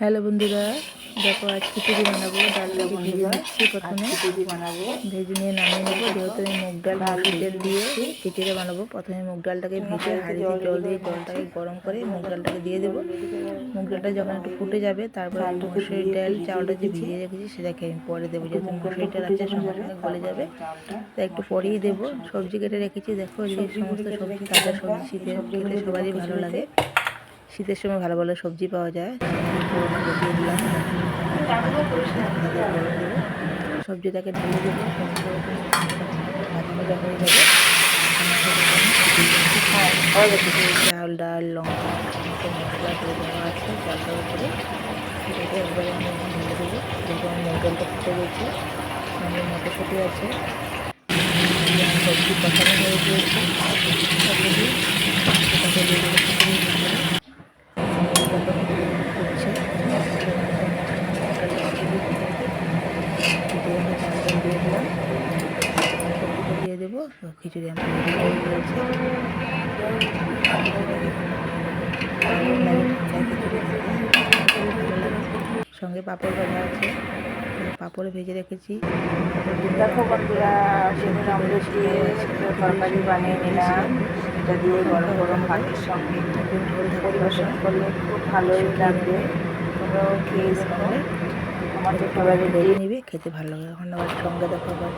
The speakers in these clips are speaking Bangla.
হ্যালো বন্ধুরা দেখো আজ খিচুড়ি বানাবো? ডালটাকে ভেজে নিচ্ছি প্রথমে। বানাবো? ভেজে নিয়ে নামিয়ে নেব যেহেতু আমি মুগ ডাল মসুর ডাল দিয়ে খিচুড়ি বানাবো। প্রথমে মুগ ডালটাকে ভেজে হাঁড়িতে জল দিয়ে জলটাকে গরম করে মুগ ডালটাকে দিয়ে দেবো। মুগ ডালটা যখন একটু ফুটে যাবে তারপর একটু মুসুরি ডাল চাউলটা যে ভিজিয়ে রেখেছি সেটাকে আমি পরে দেবো যেহেতু মুসুরি ডাল আছে সঙ্গে সঙ্গে গলে যাবে। তাই একটু পরেই দেবো। সবজি কেটে রেখেছি দেখো এই সমস্ত সবজি তাজা সবজি শীতের খেতে সবারই ভালো লাগে। শীতের সময় ভালো ভালো সবজি পাওয়া যায়। সবজিটাকে ঢেলে চাল, ডাল, লঙ্কা মশলা করে দেওয়া আছে, চালটার উপরে। সেটাকে একবারে আমি ঢেলে দেবো, যেহেতু আমার ফুটে গেছে সঙ্গে মটরশুঁটি আছে। সবজি কষানো হয়ে গিয়েছে। সেটাকে দিয়ে দেবো খিচুড়ির ভিতরে। হচ্ছে দিয়ে দিলাম সবজিটা দিয়ে দেবো খিচুড়ি আমার সঙ্গে পাঁপড় ভাজা আছে পাঁপড় ভেজে রেখেছি। দেখো বন্ধুরা সেদিন আমরা দিয়ে তরকারি বানিয়ে নিলাম। এটা দিয়ে গরম গরম ভাতের সঙ্গে পরিবেশন করলে খুব ভালোই লাগবে। তোমরাও খেয়ে আমার তো ফেভারিট বেরিয়ে নিবি খেতে ভালো লাগে। আবার সঙ্গে দেখো আবার।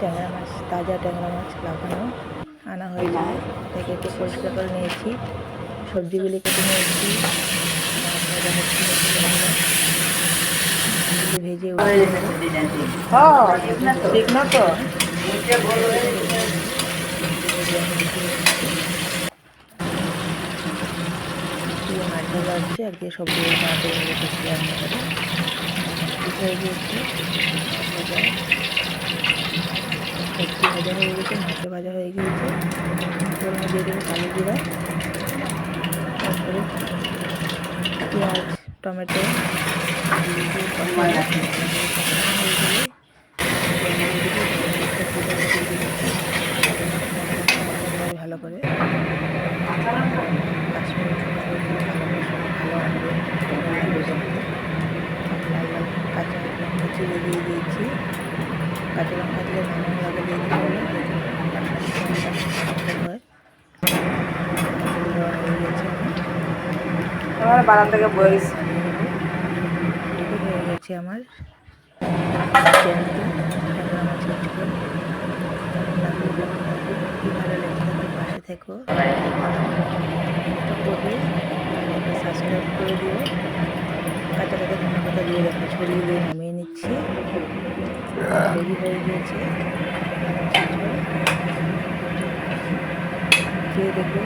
ট্যাংরা মাছ, তাজা ট্যাংরা মাছ লাফানো আনা হয়েছে এটাকে একটু পরিষ্কার করে নিয়েছি, সবজিগুলি কেটে নিয়েছি। মাছ ভাজা মাছ হচ্ছে আর দিয়ে সবজি রেখেছি রান্না হয়ে ভাজা হয়ে গেছে মাছ ভাজা হয়ে গিয়েছে। ফোড়নে দিয়ে দেবো কালো জিরা, তারপরে পেঁয়াজ, টমেটো, ভালো করে কাঁচা লঙ্কা চিড়ে দিয়ে দিয়েছি। কাঁচা লঙ্কা নামানো লাগে দিয়ে দিতে হবে থেকে এটুকু হয়ে গেছে আমার পাশে থেকো। সাবস্ক্রাইব করে দিও। কাঁচা কাঁচা ধনে পাতা দিয়ে দেখো ছড়িয়ে দিয়ে নামিয়ে নিচ্ছি। রেডি হয়ে গিয়েছে খেয়ে দেখো